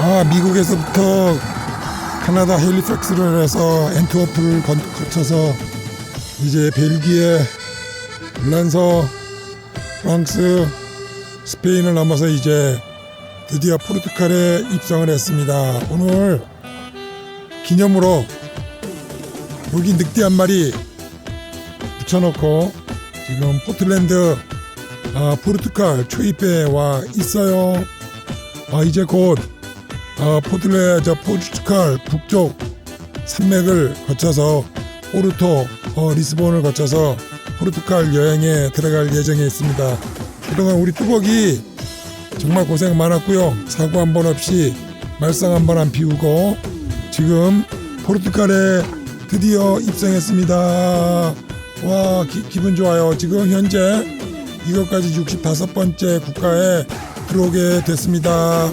아, 미국에서부터 캐나다 헬리팩스를 해서 엔트워프를 건- 거쳐서 이제 벨기에, 란서, 프랑스, 스페인을 넘어서 이제 드디어 포르투갈에 입성을 했습니다. 오늘 기념으로 여기 늑대 한 마리 붙여놓고 지금 포틀랜드 아, 포르투갈 초입에 와 있어요. 아, 이제 곧 아, 포틀레 저 포르투갈 북쪽 산맥을 거쳐서 포르토 어, 리스본을 거쳐서 포르투갈 여행에 들어갈 예정에 있습니다. 그동안 우리 뚜벅이 정말 고생 많았고요. 사고 한 번 없이 말썽 한 번 안 피우고 지금 포르투갈에 드디어 입성했습니다. 와 기, 기분 좋아요. 지금 현재 이것까지 65번째 국가에 들어오게 됐습니다.